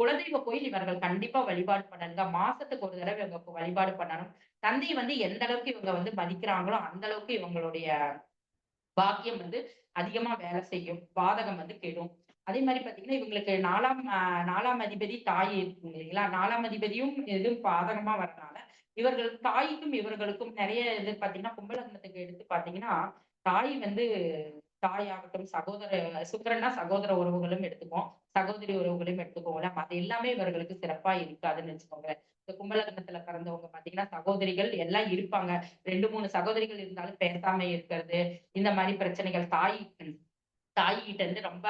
குலதெய்வ கோயில் இவர்கள் கண்டிப்பா வழிபாடு பண்ணணுங்க. மாசத்துக்கு ஒரு தடவை இவங்க வழிபாடு பண்ணணும். தந்தை வந்து எந்த அளவுக்கு இவங்க வந்து மதிக்கிறாங்களோ அந்த அளவுக்கு இவங்களுடைய பாக்கியம் வந்து அதிகமா வேலை செய்யும். பாதகம் வந்து கெடும். அதே மாதிரி பாத்தீங்கன்னா இவங்களுக்கு நாலாம் நாலாம் அதிபதி தாய் இருக்கும் இல்லைங்களா? நாலாம் அதிபதியும் எதுவும் பாதகமா வரனால இவர்கள் தாய்க்கும் இவர்களுக்கும் நிறைய இது பாத்தீங்கன்னா கும்பலக்னத்துக்கு எடுத்து பாத்தீங்கன்னா தாய் வந்து தாயாகட்டும் சகோதர சுக்கரன்னா சகோதர உறவுகளும் எடுத்துக்குவோம். சகோதரி உறவுகளையும் எடுத்துக்கோங்களேன் அது எல்லாமே இவர்களுக்கு சிறப்பா இருக்காதுன்னு வச்சுக்கோங்க. இந்த கும்பலக்னத்துல பிறந்தவங்க பாத்தீங்கன்னா சகோதரிகள் எல்லாம் இருப்பாங்க. ரெண்டு மூணு சகோதரிகள் இருந்தாலும் பேசாம இருக்கிறது இந்த மாதிரி பிரச்சனைகள் தாய் தாய் கிட்ட இருந்து ரொம்ப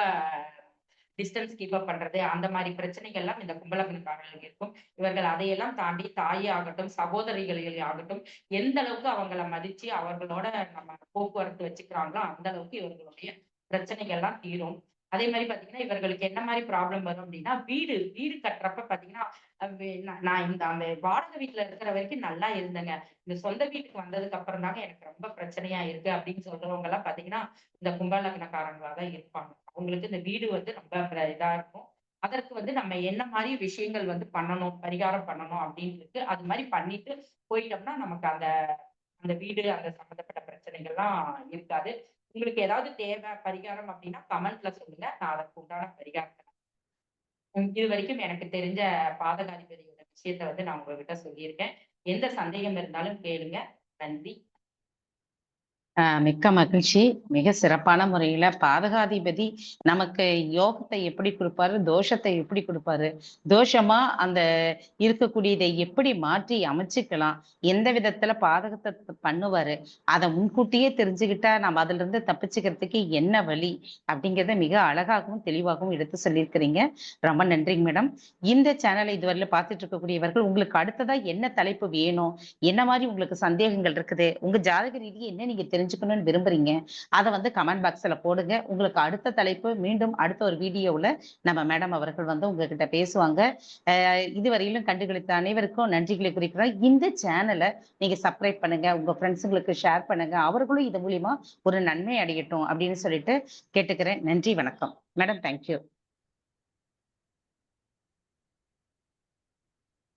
டிஸ்டன்ஸ் கீப் அப் பண்றது அந்த மாதிரி பிரச்சனைகள் எல்லாம் இந்த கும்பலகனக்காரர்களுக்கு இருக்கும். இவர்கள் அதையெல்லாம் தாண்டி தாய் ஆகட்டும் சகோதரிகள் ஆகட்டும் எந்த அளவுக்கு அவங்கள மதிச்சு அவர்களோட நம்ம போக்குவரத்து வச்சுக்கிறாங்களோ அந்த அளவுக்கு இவர்களுடைய பிரச்சனைகள் எல்லாம் தீரும். அதே மாதிரி பாத்தீங்கன்னா இவர்களுக்கு என்ன மாதிரி ப்ராப்ளம் வரும் அப்படின்னா வீடு வீடு கட்டுறப்ப பாத்தீங்கன்னா நான் நான் இந்த அந்த வாடகை வீட்டுல இருக்கிற வரைக்கும் நல்லா இருந்தேங்க. இந்த சொந்த வீட்டுக்கு வந்ததுக்கு அப்புறம் தாங்க எனக்கு ரொம்ப பிரச்சனையா இருக்கு அப்படின்னு சொல்றவங்க எல்லாம் பாத்தீங்கன்னா இந்த கும்பலக்னக்காரங்களா தான் இருப்பாங்க. அவங்களுக்கு இந்த வீடு வந்து ரொம்ப பிர- இதா இருக்கும். அதற்கு வந்து நம்ம என்ன மாதிரி விஷயங்கள் வந்து பண்ணணும் பரிகாரம் பண்ணணும் அப்படின்னு இருக்கு அது மாதிரி பண்ணிட்டு போயிட்டோம்னா நமக்கு அந்த அந்த வீடு அந்த சம்பந்தப்பட்ட பிரச்சனைகள்லாம் இருக்காது. உங்களுக்கு ஏதாவது தேவை பரிகாரம் அப்படின்னா கமெண்ட்ல சொல்லுங்க. நான் அதற்கு உண்டான பரிகாரத்தை இது வரைக்கும் எனக்கு தெரிஞ்ச பாதகாதிபதியோட விஷயத்த வந்து நான் உங்ககிட்ட சொல்லியிருக்கேன். எந்த சந்தேகம் இருந்தாலும் கேளுங்க. நன்றி. மிக்க மகிழ்ச்சி. மிக சிறப்பான முறையில பாதகாதிபதி நமக்கு யோகத்தை எப்படி கொடுப்பாரு தோஷத்தை எப்படி கொடுப்பாரு தோஷமா அந்த இருக்கக்கூடியதை எப்படி மாற்றி அமைச்சுக்கலாம் எந்த விதத்துல பாதகத்தை பண்ணுவாரு அதை முன்கூட்டியே தெரிஞ்சுக்கிட்டா நம்ம அதுல இருந்து தப்பிச்சுக்கிறதுக்கு என்ன வழி அப்படிங்கிறத மிக அழகாகவும் தெளிவாகவும் எடுத்து சொல்லியிருக்கிறீங்க. ரொம்ப நன்றிங்க மேடம். இந்த சேனலை இதுவரையில பார்த்துட்டு இருக்கக்கூடியவர்கள் உங்களுக்கு அடுத்ததா என்ன தலைப்பு வேணும் என்ன மாதிரி உங்களுக்கு சந்தேகங்கள் இருக்குது உங்க ஜாதக ரீதியை என்ன நீங்க தெரிஞ்சு தெரிஞ்சுக்கணும்னு விரும்புறீங்க அதை வந்து கமெண்ட் பாக்ஸ்ல போடுங்க. உங்களுக்கு அடுத்த தலைப்பு மீண்டும் அடுத்த ஒரு வீடியோவில் நம்ம மேடம் அவர்கள் வந்து உங்ககிட்ட பேசுவாங்க. இதுவரையிலும் கண்டுகளித்த அனைவருக்கும் நன்றிகளை குறிக்கிறோம். இந்த சேனலை நீங்க சப்ஸ்கிரைப் பண்ணுங்க உங்க ஃப்ரெண்ட்ஸுங்களுக்கு ஷேர் பண்ணுங்க. அவர்களும் இது மூலியமா ஒரு நன்மை அடையட்டும் அப்படின்னு சொல்லிட்டு கேட்டுக்கிறேன். நன்றி வணக்கம். Madam thank you